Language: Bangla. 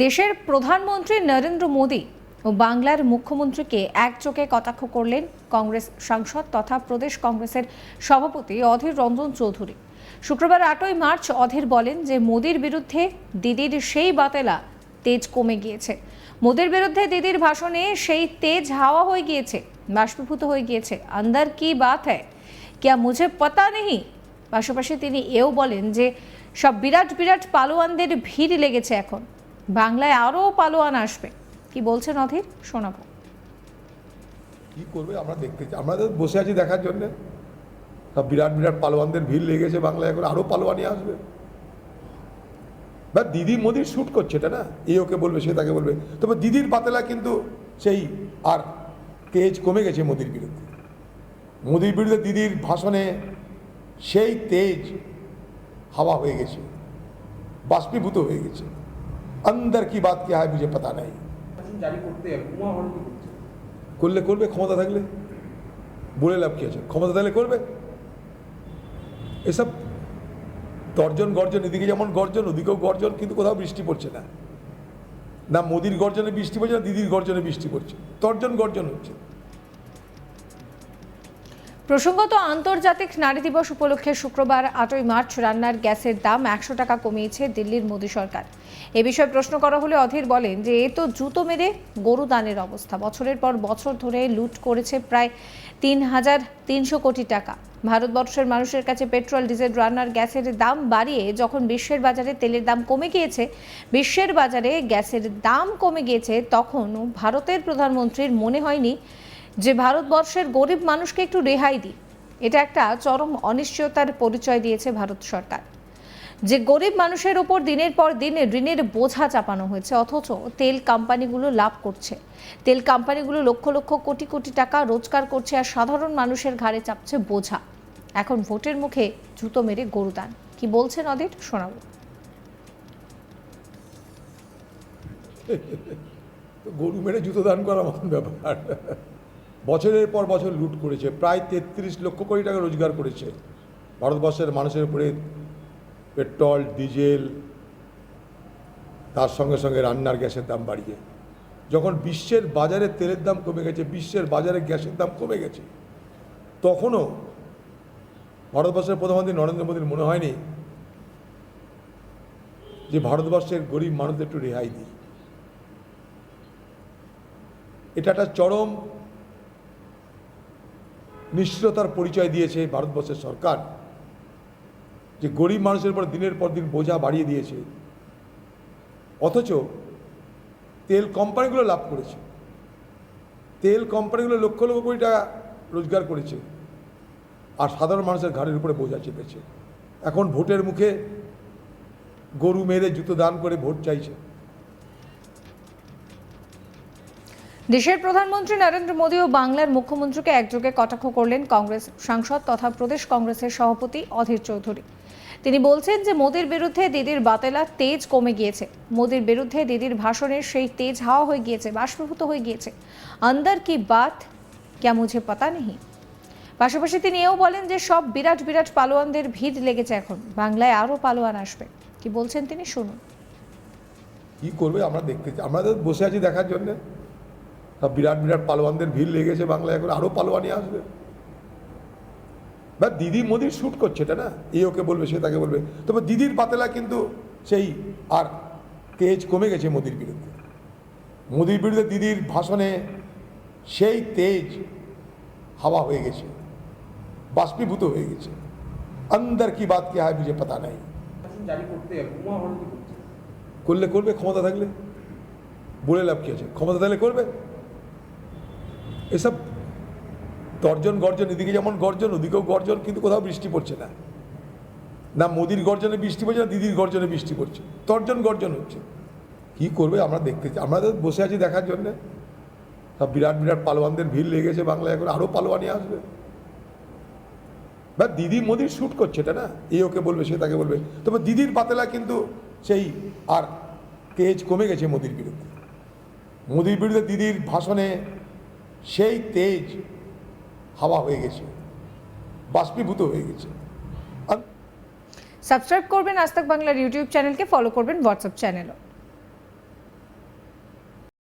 দেশের প্রধানমন্ত্রী নরেন্দ্র মোদী ও বাংলার মুখ্যমন্ত্রীকে একযোগে কটাক্ষ করলেন কংগ্রেস সাংসদ তথা প্রদেশ কংগ্রেসের সভাপতি অধীর রঞ্জন চৌধুরী। শুক্রবার আটই মার্চ অধীর বলেন যে মোদীর বিরুদ্ধে দিদির সেই বাতেলা তেজ কমে গিয়েছে। মোদীর বিরুদ্ধে দিদির ভাষণে সেই তেজ হাওয়া হয়ে গিয়েছে, বাষ্পীভূত হয়ে গিয়েছে। আন্দার কি বাত হ্যায়? क्या মুঝে পতা নেই পাশাপাশি তিনি এও বলেন যে সব বিরাট বিরাট পালোয়ানদের ভিড় লেগেছে এখন। বাংলায় আরও পালোয়ান আসবে। কি বলছেন অধীর? শোনাবো। কি করবে? আমরা দেখতে চাই আমরা তো বসে আছি দেখার জন্য। সব বিরাট বিরাট পালোয়ানদের ভিড় লেগেছে বাংলায়, এখন আরও পালোয়ানি আসবে। বা দিদি মোদির শ্যুট করছে, এটা না? এই ওকে বলবে, সে তাকে বলবে। তবে দিদির পাতেলা কিন্তু সেই আর তেজ কমে গেছে মোদির বিরুদ্ধে। মোদির বিরুদ্ধে দিদির ভাষণে সেই তেজ হাওয়া হয়ে গেছে, বাষ্পীভূত হয়ে গেছে। অন্দর কি बात কে হয় मुझे পাতা नहीं। করলে করবে ক্ষমতা থাকলে বলে লাভ কি আছে ক্ষমতা থাকলে করবে এসব তর্জন গর্জন এদিকে যেমন গর্জন ওদিকেও গর্জন কিন্তু কোথাও বৃষ্টি পড়ছে না না মোদির গর্জনে বৃষ্টি পড়ছে না দিদির গর্জনে বৃষ্টি পড়ছে তর্জন গর্জন হচ্ছে প্রসঙ্গত, আন্তর্জাতিক নারী দিবস উপলক্ষে শুক্রবার আটই মার্চ রান্নার গ্যাসের দাম একশো টাকা কমিয়েছে দিল্লির মোদী সরকার। এ বিষয়ে প্রশ্ন করা হলে অধীর বলেন যে, এ তো জুতো মেরে গরু দানের অবস্থা। বছরের পর বছর ধরে লুট করেছে প্রায় তিন হাজার তিনশো কোটি টাকা। ভারতবর্ষের মানুষের কাছে পেট্রোল, ডিজেল, রান্নার গ্যাসের দাম বাড়িয়ে যখন বিশ্বের বাজারে তেলের দাম কমে গিয়েছে, বিশ্বের বাজারে গ্যাসের দাম কমে গিয়েছে, তখন ভারতের প্রধানমন্ত্রীর মনে হয়নি যে ভারতবর্ষের গরিব মানুষকে একটু রেহাই দিই। এটা একটা চরম অনিশ্চয়তার পরিচয় দিয়েছে ভারত সরকার। যে গরিব মানুষের ওপর দিনের পর দিন ঋণের বোঝা চাপানো হয়েছে, অথচ তেল কোম্পানিগুলো লাভ করছে। তেল কোম্পানিগুলো লক্ষ লক্ষ কোটি কোটি টাকা রোজগার করছে আর সাধারণ মানুষের ঘাড়ে চাপছে বোঝা। এখন ভোটের মুখে জুতো মেরে গরুদান কি বলছেন অদিত? শোনাবো। গরু মেরে জুতো দান করার মতন ব্যাপার। বছরের পর বছর লুট করেছে, প্রায় তেত্রিশ লক্ষ কোটি টাকা রোজগার করেছে। ভারতবর্ষের মানুষের উপরে পেট্রোল, ডিজেল, তার সঙ্গে সঙ্গে রান্নার গ্যাসের দাম বাড়িয়ে। যখন বিশ্বের বাজারে তেলের দাম কমে গেছে, বিশ্বের বাজারে গ্যাসের দাম কমে গেছে, তখনও ভারতবর্ষের প্রধানমন্ত্রী নরেন্দ্র মোদীর মনে হয়নি যে ভারতবর্ষের গরিব মানুষদের একটু রেহাই দিই। এটা একটা চরম নিশ্চয়তার পরিচয় দিয়েছে ভারতবর্ষের সরকার, যে গরিব মানুষের উপর দিনের পর দিন বোঝা বাড়িয়ে দিয়েছে। অথচ তেল কোম্পানিগুলো লাভ করেছে। তেল কোম্পানিগুলো লক্ষ লক্ষ কোটি টাকা রোজগার করেছে আর সাধারণ মানুষের ঘাড়ের উপরে বোঝা চেপেছে। এখন ভোটের মুখে গরু মেরে জুতো দান করে ভোট চাইছে। দেশের প্রধানমন্ত্রী নরেন্দ্র মোদী ও বাংলার মুখ্যমন্ত্রীকে একযোগে কটাক্ষ করলেন কংগ্রেস সাংসদ তথা প্রদেশ কংগ্রেসের সভাপতি অধীর চৌধুরী। তিনি বলছেন যে, মোদীর বিরুদ্ধে দিদির বাতেলা তেজ কমে গিয়েছে। মোদীর বিরুদ্ধে দিদির ভাষণের সেই তেজ হাওয়া হয়ে গিয়েছে, বাষ্পীভূত হয়ে গিয়েছে। আন্দার কি বাত, ক্যা মুঝে পাতা নেই পাশাপাশি তিনি এও বলেন যে, সব বিরাট বিরাট পালোয়ানদের ভিড় লেগেছে এখন। বাংলায় আরও পালোয়ান আসবে। কি বলছেন তিনি? শুনুন। কি করবে আমরা দেখতে আমরা বসে আছি দেখার জন্য। সব বিরাট বিরাট পালোয়ানদের ভিড় লেগেছে বাংলায় এখন আরও পালোয়ানি আসবে। বা দিদি মোদির শ্যুট করছে এটা না? এ ওকে বলবে সে তাকে বলবে। তবে দিদির পাতেলা কিন্তু সেই আর তেজ কমে গেছে মোদির বিরুদ্ধে। মোদির বিরুদ্ধে দিদির ভাষণে সেই তেজ হাওয়া হয়ে গেছে বাষ্পীভূত হয়ে গেছে। অন্দর কি বাত কে হয় মুঝে পাতা নেই। করছে? করলে করবে ক্ষমতা থাকলে? বলে লাভ কি আছে? ক্ষমতা থাকলে করবে? এসব তর্জন গর্জন, এদিকে যেমন গর্জন, ওদিকেও গর্জন, কিন্তু কোথাও বৃষ্টি পড়ছে না। না মোদির গর্জনে বৃষ্টি পড়ছে, না দিদির গর্জনে বৃষ্টি পড়ছে। তর্জন গর্জন হচ্ছে। কি করবে আমরা দেখতে চাই। আমরা তো বসে আছি দেখার জন্য। সব বিরাট বিরাট পালোয়ানদের ভিড় লেগেছে বাংলায়, এখন আরও পালোয়ানি আসবে। বা দিদি মোদির শ্যুট করছে, এটা না? এ ওকে বলবে, সে তাকে বলবে। তবে দিদির পাতেলা কিন্তু সেই, আর তেজ কমে গেছে মোদির বিরুদ্ধে। মোদির বিরুদ্ধে দিদির ভাষণে সেই তেজ হাওয়া হয়ে গেছে, বাষ্পীভূত হয়ে গেছে। সাবস্ক্রাইব করবেন আজ বাংলার ইউটিউব চ্যানেলকে ফলো করবেন হোয়াটসঅ্যাপ চ্যানেলও